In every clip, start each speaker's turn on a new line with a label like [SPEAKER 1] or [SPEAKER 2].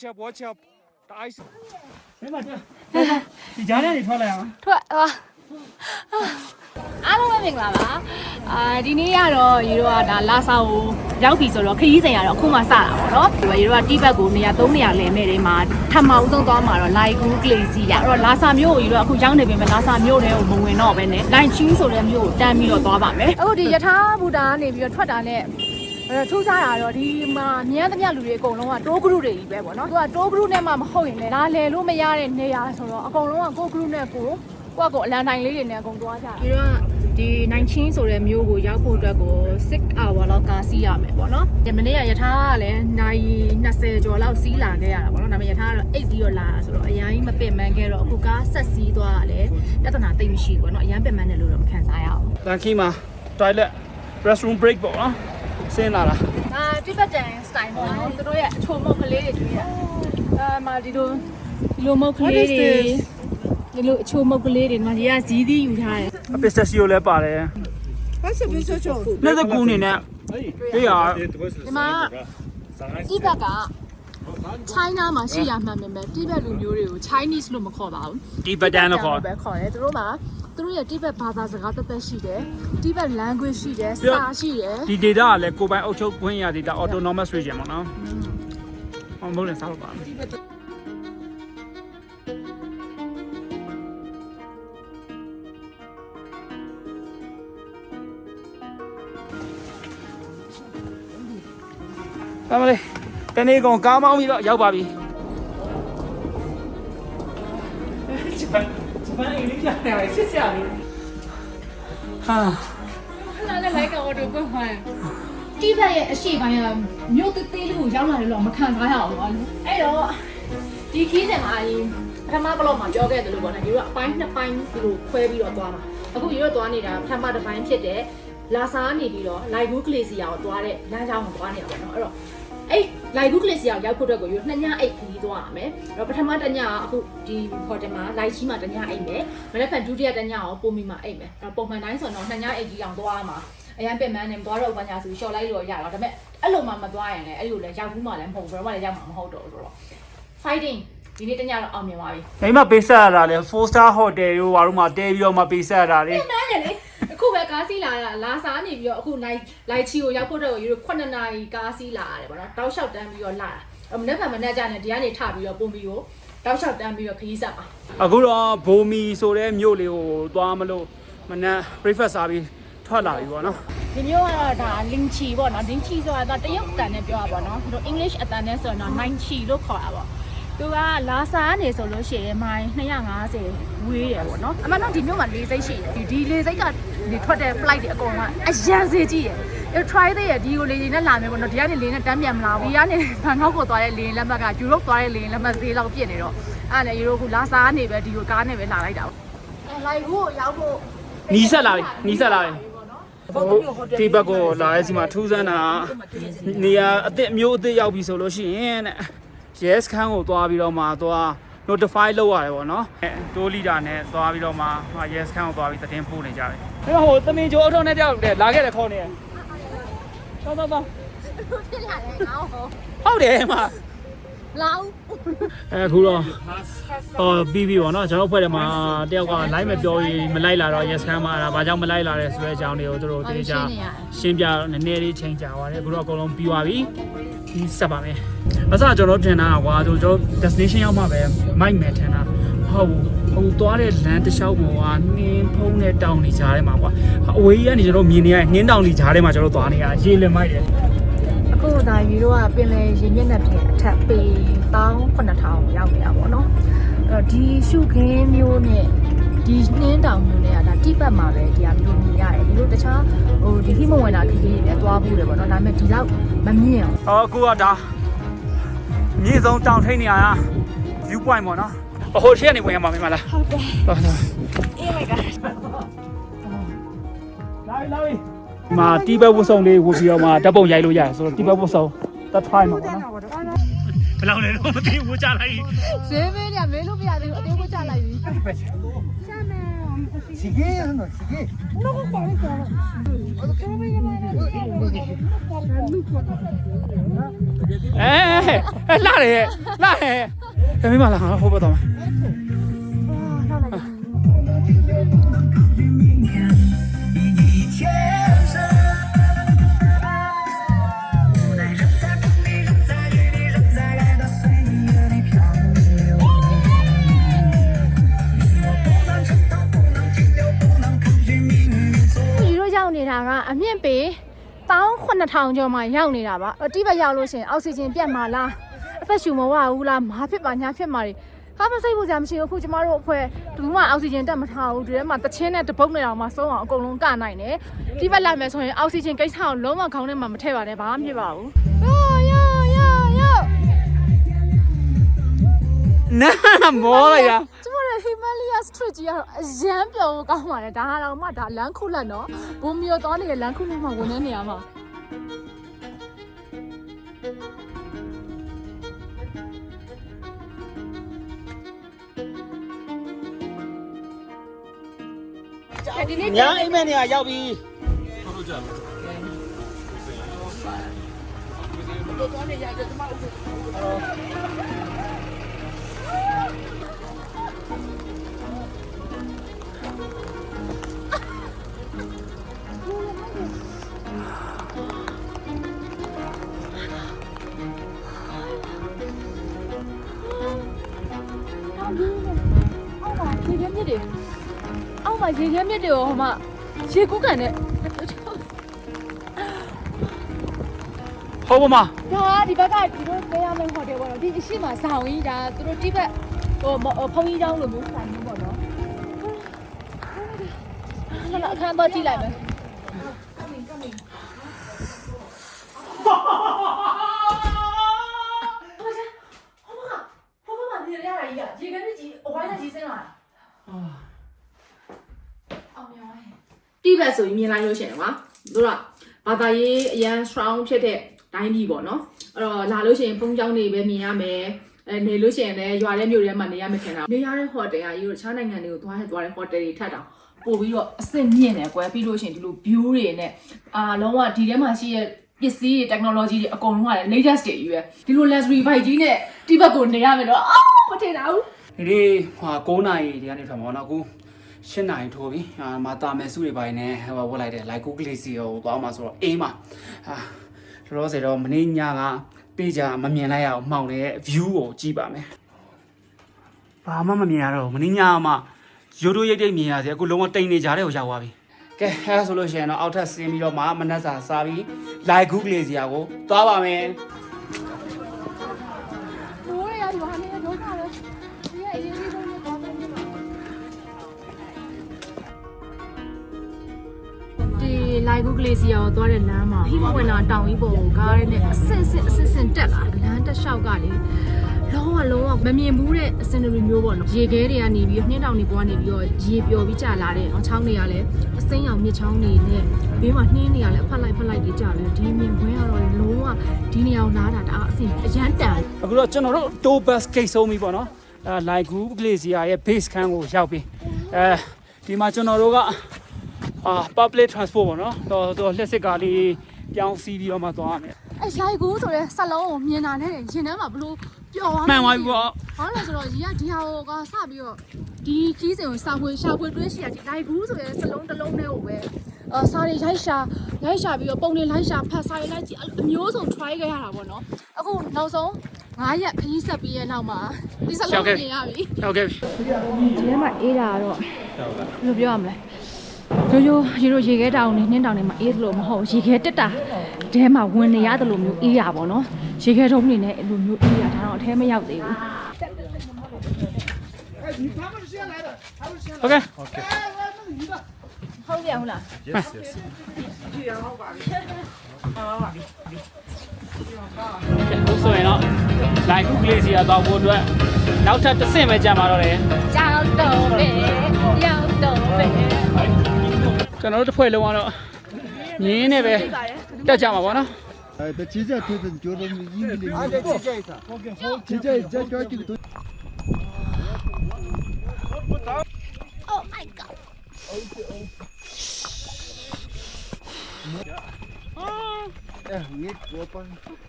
[SPEAKER 1] Hey, watch up, watch up. The ice.
[SPEAKER 2] မင်းမတက်ဒီကြားထဲနေထွက်လိုက်အောင်
[SPEAKER 3] ထွက်ဟာအားလုံးပဲမင်္ဂလာပါအာဒီနေ့ကတော့ရေတို့ကဒါလာဆာကိုရောက်ပြီဆိုတော့ခရီးစဉ်ရတော့အခုမှစတာပေါ့နော်ဒီရေတို့ကတိဘက်ကိုနေရာ3နေရာလဲမဲ့တွေမှာထပ်မအောင်ဆုံးသွားမှာတော့လိုက်ကူးကလေးစီရအဲ့တော့လာဆာမျိုးကိုရေတို့ကအခုရောက်နေပြီမဲ့လာဆာမျိုးတွေကိုမဝင်တော့ပဲနဲ့လိုင်ချင်းဆိုတဲ့မျိုးကိုတန်းပြီးတော့သွားပါမယ်အခုဒီယထာဘူတာကနေပြီးတော့ထွက်တာနဲ့ အဲထူးခြားတာတော့ဒီမှာမြန်းသမျှလူတွေအကုန်လုံးကတိုးဂရုတွေကြီးပဲပေါ့နော်သူကတိုးဂရုနဲ့မှမဟုတ်ရင်လည်းလာလေလို့မရတဲ့နေရာဆိုတော့အကုန်လုံးကကိုဂရုနဲ့ကိုကိုကကိုအလန်တိုင်းလေးတွေနဲ့အကုန်သွားကြတယ်ဒီတော့ဒီ19ဆိုတဲ့မျိုးကိုရောက်ဖို့အတွက်ကို6 hour လောက်ကားစီးရမယ်ပေါ့နော်ဒီမနေ့ကယထာကလည်းနိုင်20ကျော်လောက်စီးလာခဲ့ရတာပေါ့နော်ဒါပေမဲ့ယထာကတော့အိတ်ပြီးတော့လာတာဆိုတော့အရင်မပင်ပန်းခဲ့တော့အခုကားဆက်စီးသွားတာလည်းပြဿနာသိပ်မရှိဘူးပေါ့နော်အရင်ပင်ပန်းတယ်လို့တော့မခံစားရအောင်
[SPEAKER 2] တန်ခီမှာ toilet restroom break ပေါ့နော် ဆင်းလာတာ
[SPEAKER 3] ဒါတိဘက်တန်စတိုင်ပေါ့နော်သူတို့ရဲ့အချိုမုတ်ကလေးတွေတွေ့ရအာမာဒီလိုဒီလိုမုတ်ကလေးတွေဒီလိုအချိုမုတ်ကလေးတွေမှာဒီကဇီးသီးယူထားတယ်
[SPEAKER 2] အပစ္စစီယိုလည်းပါတယ်
[SPEAKER 4] What's your pistachio?
[SPEAKER 2] လက်သကူအနေနဲ့ပြေးရ
[SPEAKER 3] ဒီမှာတိဘက်က China မှာရှိရမှန်ပေမဲ့တိဘက်လူမျိုးတွေကို Chinese လို့မခေါ်ပါဘူး
[SPEAKER 2] ဒီပဒန်လို့ခေါ်
[SPEAKER 3] ပဲခေါ်တယ်သူတို့မှာသူတို့ရဲ့တိဘက်ဘာသာစကားတစ်သက်ရှိတယ်တိဘက် language ရှိတယ်
[SPEAKER 2] ပြော
[SPEAKER 3] စာရှိတယ်
[SPEAKER 2] ဒီ data ကလည်းကိုယ်ပိုင်အုပ်ချုပ်ခွင့်ရ data autonomous region ပေါ့နော်ဟောမဟုတ်လည်းစားလို့ပါမယ်အမလေး တနေ့ကောင်ကားမောင်းပြီးတော့ရောက်ပါပြီဂျပန်ဂျပန်အင်္ဂလိပ်ကြားတယ်စစ်စရာလေးဟာ
[SPEAKER 3] လာလည်းလိုက်ကောတော့ပုံမှန်တိဘက်ရဲ့အရှိပိုင်းကမြို့သေးသေးလေးကိုရောက်လာတယ်လို့မခံစားရအောင်ပေါ့အဲ့တော့ဒီခီးစင်မှာအရင်ပထမဘလော့မှာပြောခဲ့တယ်လို့ပေါ့နော်ဒီတို့ကအပိုင်းနှစ်ပိုင်းဒီလိုခွဲပြီးတော့သွားမှာအခုဒီတို့သွားနေတာပထမတစ်ပိုင်းဖြစ်တဲ့လာစာကနေပြီးတော့လိုက်ဂူကလေးစီယာကိုသွားတဲ့လမ်းကြောင်းကိုသွားနေတာပေါ့နော်အဲ့တော့အဲ့ လိုက်ဂူကလေးစီယာကိုရောက်ဖို့အတွက်ကိုယူနှစ်ညအိတ်ခီးသွားရမယ်အဲ့တော့ပထမတစ်ညကအခုဒီဟိုတယ်မှာလိုက်ချီမှာတစ်ညအိတ်မယ်မနေ့ကဒုတိယတစ်ညကိုပုံမီမှာအိတ်မယ်အဲ့တော့ပုံမှန်တိုင်းဆိုတော့နှစ်ညအိတ်ကြီးအောင်သွားရမှာအရန်ပင်မန်းနေမသွားတော့ဘာညာဆိုရှော့လိုက်လို့ရတော့ဒါပေမဲ့အဲ့လိုမှမသွားရင်လည်းအဲ့လိုလည်းရောက်ဘူးမှလည်းမဟုတ်ဘူးဘယ်တော့မှလည်းရောက်မှာမဟုတ်တော့ဘူးဆိုတော့ fighting ဒီနေ့တညတော့အောင်မြင်ပါပြီ
[SPEAKER 2] မိမပေးဆက်ရတာလေ4 star hotel ရောဘာလို့မှတဲပြီးတော့မှပေးဆက်ရတာလေ
[SPEAKER 3] ပင်မန်းနေလေ အခုပဲကားစီးလာတာလာစားနေပြီးတော့အခုလိုက်လိုက်ချီကိုရောက်ဖို့တော့ယူ9နာရီကားစီးလာရတယ်ပေါ့နော်တောက်လျှောက်တန်းပြီးတော့လာတာအမနေ့ကမနေ့ကျနေဒီကနေထပြီးတော့ပုံပြီးကိုတောက်လျှောက်တန်းပြီးတော့ခရီးဆက်ပါ
[SPEAKER 2] အခုတော့ဘိုမီဆိုတဲ့မြို့လေးကိုသွားမလို့မနက် breakfast စားပြီးထွက်လာပြီပေါ့နော်
[SPEAKER 3] ဒီမျိုးကတော့ဒါ link ချီပေါ့နော် link ချီဆိုတာဒါတရုတ်တန်နဲ့ပြောတာပေါ့နော်သူတို့ English အတန်နဲ့ဆိုတော့9ချီလို့ခေါ်တာပေါ့ သူကလာစာကနေဆိုလို့ရှိရင်မိုင်250ဝေးရပေါ့နော်အမှန်တော့ဒီမျိုးမှာလေးစိတ်ရှိတယ်ဒီဒီလေးစိတ်ကနေထွက်တဲ့ flight တွေအကုန်လုံးကအရန်စေးကြည့်ရအဲ try တဲ့ရဒီကိုလေရင်နဲ့လာမယ်ပေါ့နော်ဒီကနေလေနဲ့တန်းပြန်မလာဘူးဒီကနေဘန်ကောက်ကိုသွားတဲ့လေရင်လက်မှတ်ကယူရိုပသွားတဲ့လေရင်လက်မှတ်ဈေးလောက်ပြည့်နေတော့အဲ့ဒါလေယူရိုကလာစာကနေပဲဒီကိုကားနဲ့ပဲလာလိုက်တာပေါ့အဲလိုက်ကိုရောက်ဖို့
[SPEAKER 2] နီးဆက်လာပြီနီးဆက်လာပြီဒီဘက်ကိုလာရဲစီမှာထူးဆန်းတာနေရာအစ်စ်မျိုးအစ်စ်ရောက်ပြီဆိုလို့ရှိရင်တဲ့ yes ခန်းကိုသွားပြီးတော့မှသွား notify လုပ်ရတယ်ပေါ့နော်အဲတိုးလီတာနဲ့သွားပြီးတော့မှဟာ yes ခန်းကိုသွားပြီးသတင်းပို့နေကြတယ်ဒါဟိုသမင်ကျော်အထုံးနဲ့ကြောက်တယ်လာခဲ့တယ်ခေါ်နေတယ်သွားသွားသွား
[SPEAKER 3] ဖြစ်လာတယ်ငါ့ကို
[SPEAKER 2] ဟုတ်တယ်မှာ
[SPEAKER 3] လာဦး
[SPEAKER 2] အဲအခုတော့အော်ပြီးပြီပေါ့နော်ကျွန်တော်ဖွဲ့တယ်မှာတယောက်က line မပြောရင်မလိုက်လာတော့ yes ခမ်းမှာဒါဘာကြောင့်မလိုက်လာလဲဆိုတဲ့အကြောင်းတွေကိုသူတို့တေချာရှင်းပြတော့နည်းနည်းလေးချိန်ကြာသွားတယ်အခုတော့အကုန်လုံးပြီးသွားပြီ ဒီဆက်ပါမယ်အစကျွန်တော်ထင်တာကွာကျွန်တော် destination ရောက်မှပဲမိုက်မယ်ထင်တာဟုတ်ဟိုသွားတဲ့လမ်းတစ်လျှောက်ပေါ်ကနှင်းဖုံးတဲ့တောင်တွေကြားထဲမှာကွာအဝေးကြီးကနေကျွန်တော်မြင်နေရနှင်းတောင်တွေကြားထဲမှာကျွန်တော်သွားနေရရေလင်မိုက်တယ်
[SPEAKER 3] အခုဒါယူတော့ကပင်လယ်ရေမျက်နှာပြင်အထက်ပေ19000ရောက်နေတာပေါ့နော်အဲ့တော့ဒီရှုခင်းမျိုးနဲ့ဒီနှင်းတောင်မျိုးနဲ့ကဒါ တိပတ်မှာပဲဒီဟာမျိုးမြင်ရတယ်ဒီလိုတခြားဟိုဒီခိမဝင်တာခီးကြီးတွေလည်းသွားဘူးတယ်ပေါ့နော်ဒါပေမဲ့ဒီလောက်မမြင်အောင်
[SPEAKER 2] ဟောအခုကဒါမြေဆုံးတောင်ထိန်နေရတာ view point ပေါ့နော်အဟိုရှေ့ကနေဝင်ရမှာမင်းမလားဟုတ်တယ်ဟုတ်တယ်
[SPEAKER 3] အေးမိုက်က
[SPEAKER 2] လာပြီလာပြီမာတီးဘက်ဝတ်စုံလေးဝတ်ပြီးတော့မှဓာတ်ပုံရိုက်လို့ရတယ်ဆိုတော့တီးဘက်ဝတ်စုံတတ် try မှာပေါ့နော်ဘယ်လောက်လဲတော့မသိဘူးကြားလိုက်
[SPEAKER 3] ဈေးမေးညမေးလို့မရသေးဘူးအသေးကိုချလိုက်ပြီ
[SPEAKER 4] Sigue, no, sigue.
[SPEAKER 2] အဲဟဲ့အဲလာတယ်လာဟဲ့ကမင်းမလာဟိုဘက်တော့မယ်
[SPEAKER 3] ဒီ ပေ18000ကျော်မှရောက်နေတာပါအတိဘက်ရောက်လို့ရှိရင်အောက်ဆီဂျင်ပြတ်မှာလားအသက်ရှူမဝဘူးလားမာဖြစ်ပါညာဖြစ်မှာတွေဟာမစိတ်ဖို့ကြမရှိဘူးအခုကျမတို့အဖွဲ့ဒီမှာအောက်ဆီဂျင်တက်မထားဘူးဒီထဲမှာတချင်းနဲ့တပုတ်နဲ့တော့မှဆုံးအောင်အကုန်လုံးကနိုင်တယ်ဒီဘက်လိုက်မယ်ဆိုရင်အောက်ဆီဂျင်ကိစ္စကိုလုံးဝခေါင်းထဲမှာမထည့်ပါနဲ့ဘာမှမဖြစ်ပါဘူးယောယောယော
[SPEAKER 2] နာမော လိုက်ရ
[SPEAKER 3] ကျမတို့ Himalaya Street ကြီးကတော့အရန်ပျော်ဖို့ကောင်းပါတယ်ဒါကတော့မှဒါလမ်းခုလက်နော်ဘုံမျိုးသွားနေတဲ့လမ်းခုလက်မှာဝင်နေနေရမှာ
[SPEAKER 2] ညာအိမ်မက်နေရရောက်ပြီ
[SPEAKER 3] အောက် ရေခဲမြစ်တွေရောဟိုမှာရေကူးကန်နဲ့
[SPEAKER 2] ဟုတ်ပါမ
[SPEAKER 3] ဒါဒီဘက်ကဒီလိုပေးရမယ့်ဟိုတယ်ပေါ့နော်ဒီအရှိမဆောင်ကြီးဒါသူတို့တိဘက်ဟိုဖုန်ကြီးကျောင်းလိုမျိုးဆိုင်မျိုးပေါ့နော်ဟလာအခန်းတော့ကြည့်လိုက်မယ် တိ
[SPEAKER 5] ဘက်ဆိုရင်မြင်လိုက်လို့ရှိရင်ကွာတို့ကဘာသာရေးအရန် strong ဖြစ်တဲ့တိုင်းပြည်ပေါ့နော်အဲ့တော့လာလို့ရှိရင်ဖုံးကြောင်းတွေပဲမြင်ရမယ်အဲနေလို့ရှိရင်လည်းရွာတဲ့မြို့ထဲမှာနေရမယ်ခင်ဗျာနေရတဲ့ဟိုတယ်ကကြီးတို့ခြားနိုင်ငံတွေကိုသွားရသွားတဲ့ဟိုတယ်တွေထပ်တောင်ပို့ပြီးတော့အဆင့်မြင့်တယ်ကွယ်ပြီးလို့ရှိရင်ဒီလို view တွေနဲ့အာလုံးဝဒီထဲမှာရှိတဲ့ပစ္စည်းတွေ technology တွေအကုန်လုံးကလည်း latest တွေကြီးပဲဒီလို luxury bike ကြီးနဲ့တိဘက်ကိုနေရမယ်တော့အော်မထင်တာဘူး
[SPEAKER 2] ဒီနေ့ဟာ9နာရီဒီကနေထွက်မှာပေါ့နော်အခု 10နာရီထိုးပြီအာမာတာမယ်စုတွေပိုင်းနဲ့ဟိုဝတ်လိုက်တယ်လိုက်ကူဂလီစီကိုသွားမှာဆိုတော့အေးမှာဟာတော်တော်စေတော့မနေ့ညကပေးကြမမြင်လိုက်ရအောင်မှောင်နေတဲ့ view ကိုကြည့်ပါမယ်ဘာမှမမြင်ရတော့ဘူးမနေ့ညမှရိုးရိုးရိပ်ရိပ်မြင်ရစေအခုလုံးဝတိမ်နေကြတဲ့ကိုရောက်သွားပြီကဲအဲဒါဆိုလို့ရှိရင်တော့အောက်ထပ်ဆင်းပြီးတော့မှမနက်စာစားပြီးလိုက်ကူဂလီစီကိုသွားပါမယ်
[SPEAKER 3] ဒီလိုက်ကူဂလေစီယာကိုသွားတဲ့လမ်းမှာဟိမဝင်လာတောင်ကြီးပေါ်ကိုကားရဲနဲ့အဆင့်ဆင့်အဆင့်ဆင့်တက်လာလမ်းတစ်လျှောက်ကလေလုံးဝလုံးဝမမြင်ဘူးတဲ့အစင်နရီမျိုးပေါ့နော်ရေခဲတွေကနေပြီးနှင်းတောင်တွေပေါ်ကနေပြီးတော့ရေပျော်ပြီးကျလာတဲ့အောင်ချောင်းတွေကလည်းအစိမ်းရောင်မြစ်ချောင်းတွေနဲ့ဘေးမှာနှင်းတွေကလည်းဖက်လိုက်ဖက်လိုက်ကြီးကျတယ်ဒီမြင်ခွင့်ကတော့လုံးဝဒီနေရာကိုလာတာဒါအဆင်အရန်တန်
[SPEAKER 2] အခုတော့ကျွန်တော်တို့ tour bus ဂိတ်ဆုံးပြီပေါ့နော်အဲလိုက်ကူဂလေစီယာရဲ့ base camp ကိုရောက်ပြီအဲဒီမှာကျွန်တော်တို့က အာ public transport ပေါ့နော်တော့တော့လက်စစ်ကားလေးပြောင်းစီးပြီးတော့မှသွားရမယ်
[SPEAKER 3] အဲရိုက်ကူးဆိုတဲ့စလုံးကိုမြင်တာနဲ့ရင်ထဲမှာဘလို့ပျော်သွား
[SPEAKER 2] မှန်ပါပြီပေါ့
[SPEAKER 3] ဘာလို့လဲဆိုတော့ရီကဒီဟာကိုကစပြီးတော့ဒီခီးစဉ်ကိုစာဖွေရှာဖွေတွင်းရှိတာဒီရိုက်ကူးဆိုတဲ့စလုံးတစ်လုံးနဲ့ကိုပဲအာစာတွေရိုက်ရှာရိုက်ရှာပြီးတော့ပုံတွေလိုက်ရှာဖတ်စာတွေလိုက်ကြည့်အမျိုးစုံ try ခဲ့ရတာပေါ့နော်အခုနောက်ဆုံး9ရက်ခရီးဆက်ပြီးရဲ့နောက်မှာဒီစလုံးမြင်ရပြီ
[SPEAKER 2] ဟုတ်ကဲ့
[SPEAKER 3] ဒီထဲမှာအေးတာတော့ဘယ်လိုပြောရမလဲ ရိုးရိုးရေတို့ရေခဲတောင်နေနှင်းတောင်နေမှာအေးသလိုမဟုတ်ရေခဲတက်တာတဲမှာဝင်နေရတယ်လို့မျိုးအေးရပါတော့ရေခဲထုံးနေနဲ့အဲ့လိုမျိုးအေးရဒါတော့အထဲမရောက်သေးဘူး
[SPEAKER 2] ဟုတ်ကဲ့
[SPEAKER 3] ဟုတ်ပြန်ဟုတ်လား
[SPEAKER 2] အခုဆိုရင်တော့လိုက်ကူဂလေစီယာသွားဖို့အတွက်နောက်ထပ်တစ်ဆင့်ပဲကြာမှာတော့တယ်
[SPEAKER 3] ရောက်တော့ပဲရောက်တော့ပဲ
[SPEAKER 2] ကျွန်တော်တို့တစ်ဖွဲ့လုံးကတော့ညင်းနဲ့ပဲတက်ကြမှာပေါ့နော်
[SPEAKER 6] အဲ့ဒါချီကျတဲ့ကျွန်တော်မြင်းလေးအဲ့ဒါချီကျတာဟုတ်ကဲ့ဟုတ်ချီကျကျကျကျတို့
[SPEAKER 3] Oh my god.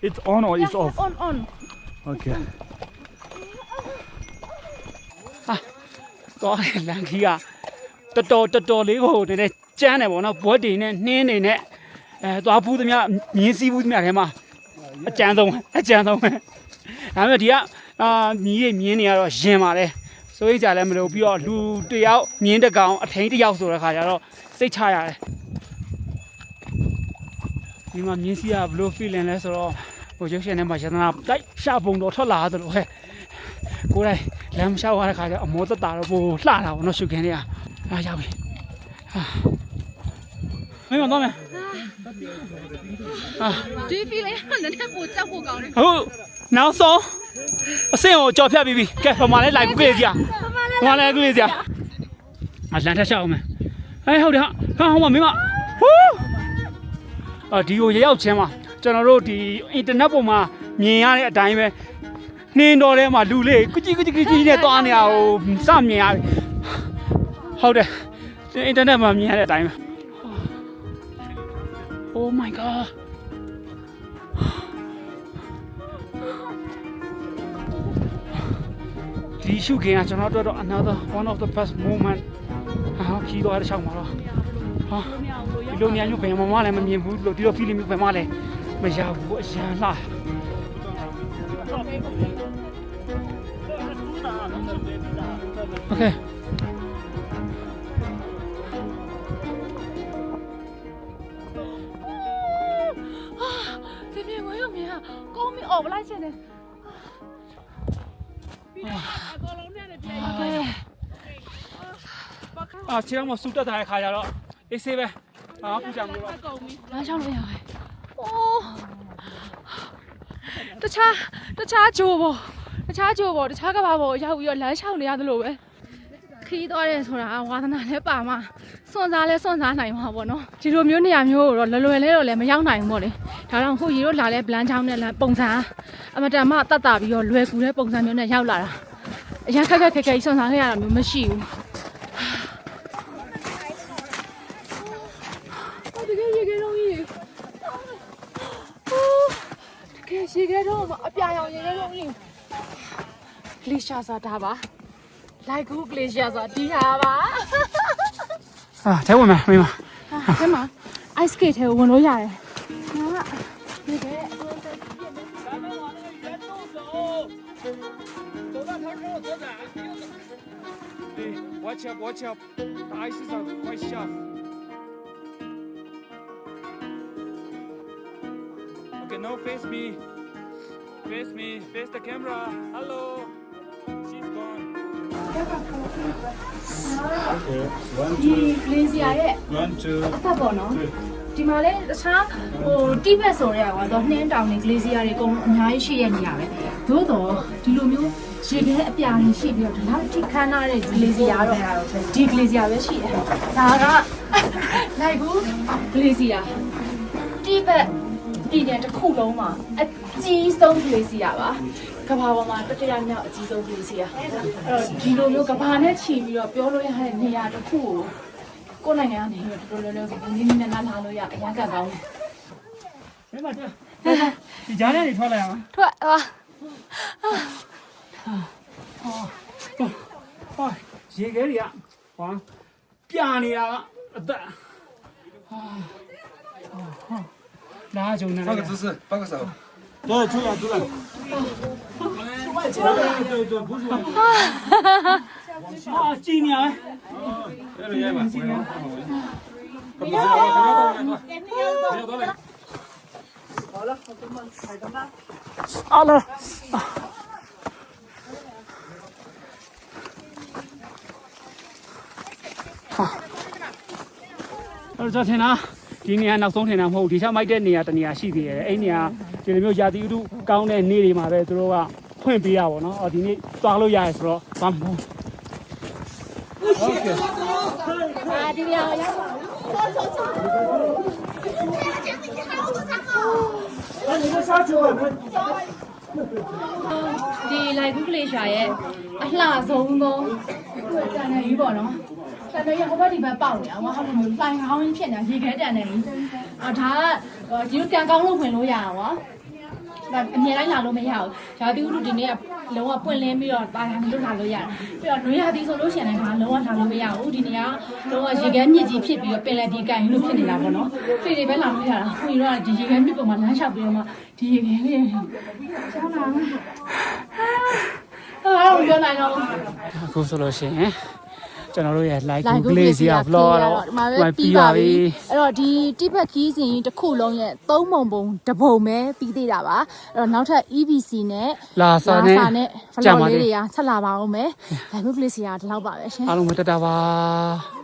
[SPEAKER 2] It's on or it's off?
[SPEAKER 3] On, on.
[SPEAKER 6] Okay.
[SPEAKER 2] ဟာတော့လန်ကြီးက တော်တော်တော်တော်လေးကိုတည်းတည်းကျန်းတယ်ပေါ့နော်ဘွက်တွေနဲ့နှင်းတွေနဲ့အဲသွားဖူးသမျှမြင်းစည်းဖူးသမျှထဲမှာအကြမ်းဆုံးပဲအကြမ်းဆုံးပဲဒါပေမဲ့ဒီကအာမြင်းတွေမြင်းတွေကတော့ရင်ပါတယ်စိုးရိမ်ကြလည်းမလို့ပြီးတော့လူတစ်ယောက်မြင်းတစ်ကောင်အထိန်တစ်ယောက်ဆိုတဲ့ခါကျတော့စိတ်ချရတယ်ဒီမှာမြင်းစည်းကဘယ်လို feeling လဲဆိုတော့ဟိုရုပ်ရှင်ထဲမှာယန္တနာတိုက်ရှာပုံတော်ထွက်လာတယ်လို့ဟဲ့ကိုယ်တိုင်လမ်းမလျှောက်ရတဲ့ခါကျအမောသက်တာတော့ပိုလှတာပေါ့နော်ရှုခင်းလေးက အားရောက်ပြီဟာမင်းမတော့မယ်အာ
[SPEAKER 3] ဒီ feeling ကနည်းနည်းပိုကြောက်ဖို့ကောင်းတယ်
[SPEAKER 2] ဟုတ်နောက်ဆုံးအစင်ကိုကြော်ဖြတ်ပြီးပြီကဲပမာလေးလိုက်ကြည့်ကြပမာလေးကြည့်ကြအလန်ထက်ချအောင်မယ်ဟဲ့ဟုတ်တယ်ဟာဟောမမင်းမဟူးအာဒီကိုရရောက်ချင်းမှာကျွန်တော်တို့ဒီအင်တာနက်ပေါ်မှာမြင်ရတဲ့အတိုင်းပဲနှင်းတော်ထဲမှာလူလေးကုကြီးကုကြီးကုကြီးနဲ့သွားနေတာဟိုစမြင်ရပြီ ဟုတ်တယ်အင်တာနက်မှာမြင်ရတဲ့အတိုင်းပဲ Oh my god ဒီရှုခင်ကကျွန်တော်တို့တော့ another one of the best moment ဟာခီးတော့ရချောင်းမှာတော့ဟာဒီလိုနေရာမျိုးဘယ်မှာမှလည်းမမြင်ဘူးလို့ဒီလို feeling မျိုးဘယ်မှာလည်းမရဘူးအရန်လှ Okay
[SPEAKER 3] ဒီ ပြင်ကိုရုံမြင်ကောင်းပြီអော်ပလိုက်ချင်တယ်အကောလုံးနဲ့ပြန်ရောက်တယ်
[SPEAKER 2] အာခြေထောက်မှာစူတက်ထားတဲ့ခါကျတော့အေးဆေးပဲဟာပူကြမလို့တော့
[SPEAKER 3] လမ်းလျှောက်လို့ရတယ်။အိုးတခြားတခြားဂျိုးပေါ်တခြားဂျိုးပေါ်တခြားကဘာပေါ်ရောက်ပြီးတော့လမ်းလျှောက်နေရတယ်လို့ပဲ ခီးသွားတယ်ဆိုတာဝါသနာလည်းပါမှာစွန့်စားလဲစွန့်စားနိုင်မှာပေါ့နော်ဒီလိုမျိုးနေရာမျိုးကိုတော့လွယ်လွယ်လေးတော့လည်းမရောက်နိုင်ဘူးပေါ့လေဒါတော့ဟိုရီတို့လာလဲဗလန်းချောင်းနဲ့လမ်းပုံစံအမတန်မှတတ်တာပြီးတော့လွယ်ကူတဲ့ပုံစံမျိုးနဲ့ရောက်လာတာအရင်ခက်ခက်ခက်ခက်ကြီးစွန့်စားခဲ့ရတာမျိုးမရှိဘူးအော်တကယ်ရေခဲတော့ကြီးတကယ်ရေခဲတော့မအပြာရောင်ရေခဲတော့လေးဂလီရှာဆိုတာပါ လိုက်ကူဂလီရှာဆိုဒီဟာပါ
[SPEAKER 2] အာထဲဝင်မယ်မိမ
[SPEAKER 3] အဲမှာ ice skate ထဲကိုဝင်လို့ရတယ်ဟာရေခဲ
[SPEAKER 1] Hey, watch out, watch out. The ices are quite sharp. Okay, now face me. Face me. Face the camera. Hello. She's gone.
[SPEAKER 3] ဒီဂလီရှာရဲ့
[SPEAKER 6] One, two.
[SPEAKER 3] အသက်ပေါ့နော်ဒီမှာလဲတခြားဟိုတိဘက်ဆိုရဲကွာတော့နှင်းတောင်နေဂလီစီယာတွေအကုန်အများကြီးရှိရနေရပဲသို့တော့ဒီလိုမျိုးရေခဲအပြာကြီးရှိပြီးတော့ဒီလောက်ထိခမ်းနားတဲ့ဂလီစီယာတော့ဒီဂလီစီယာပဲရှိတယ်ဒါကလိုက်ဘူးဂလီစီယာတိဘက်ပြည်နယ်တစ်ခုလုံးမှာအကြီးဆုံးဂလီစီယာပါ ကဘာပေါ်မှာတတိယမြောက်အကြီးဆုံးဂလီစီယာအဲ့တော့ဒီလိုမျိုးကဘာနဲ့ချီပြီးတော့ပြောလို့ရတဲ့နေရာတစ်ခုကို ကိုယ်နိုင်ငံကနေတော်တော်လေးလေးကိုနင်းနေနားလာလို့ရအရင်ကကောင်းတယ်
[SPEAKER 2] မိမတက်ဒီကြားထဲနေထွက်လိုက်အောင်
[SPEAKER 3] ထွက်ဟာ
[SPEAKER 2] ဟောရေခဲတွေကဟောပြနေတာကအသက်ဟာဟာလာကြုံနေတယ်
[SPEAKER 6] 姿势，摆个手。
[SPEAKER 2] 对，出来出来。 对对，不是。啊，今年。好了。အဲ့တော့ကျွန်တော်ထင်တာဒီနေရာနောက်ဆုံးထင်တာမဟုတ်ဘူးဒီချက်မိုက်တဲ့နေရာတစ်နေရာရှိသေးတယ်အဲ့ဒီနေရာ ဒီလိုမျိုးရာသီဥတုကောင်းတဲ့နေ့တွေမှာပဲသူတို့ကဖွင့်ပေးရပါတော့เนาะအော်ဒီနေ့သွားလို့ရတယ်ဆိုတော့ဘာမှမဟုတ်
[SPEAKER 3] အာဒီရအောင်ရဒီလိုက်ကူကလေးရှာရဲ့အလှဆုံးသောတန်နေကြီးပေါ့နော်တန်နေရဟိုဘက်ဒီဘက်ပေါက်နေအောင်ဟောလို့လိုင်ဟောင်းဖြစ်နေရေခဲတန်နေကြီးအော်ဒါကဒီလိုကန်ကောင်းလို့ဝင်လို့ရအောင်ပါ ဒါ အမြဲတမ်းလာလို့မရဘူး။ရာသီဥတုဒီနေ့ကလုံးဝပွင့်လင်းပြီးတော့တာယာနေလို့လာလို့ရတယ်။ပြီးတော့နွေရာသီဆိုလို့ရှိရင်လည်းဒါလုံးဝလာလို့မရဘူး။ဒီနေ့ကလုံးဝရေခဲမြစ်ကြီးဖြစ်ပြီးတော့ပင်လယ်ဒီကန်လို့ဖြစ်နေတာပေါ့နော်။ဖေတွေပဲလာလို့ရတာ။ခွေတော့ဒီရေခဲမြစ်ပေါ်မှာလမ်းလျှောက်ပြီးတော့မှဒီရေခဲလေးကျောင်းလာ။ဟာတော့ပြောနိုင်တော့
[SPEAKER 2] အခုဆိုလို့ရှိရင် ကျွန်တော်တို့ရဲ့ like
[SPEAKER 3] လိုက်
[SPEAKER 2] Google လေးစီက vlog တော့
[SPEAKER 3] ဒီမှာပဲပြီးပါပြီအဲ့တော့ဒီတိဘက်ခီးစဉ်တစ်ခုလုံးရဲ့သုံးပုံပုံတစ်ပုံပဲပြီးသေးတာပါအဲ့တော့နောက်ထပ် EBC နဲ့
[SPEAKER 2] လာစာနဲ့
[SPEAKER 3] လာနဲ့
[SPEAKER 2] ကြံ
[SPEAKER 3] vlog
[SPEAKER 2] ပါ
[SPEAKER 3] လေး
[SPEAKER 2] သေး
[SPEAKER 3] တွေကဆက်လာပါအောင်မယ် like Google လေးစီကဒီလောက်ပါပဲရှင်
[SPEAKER 2] အားလုံးပဲတတပါ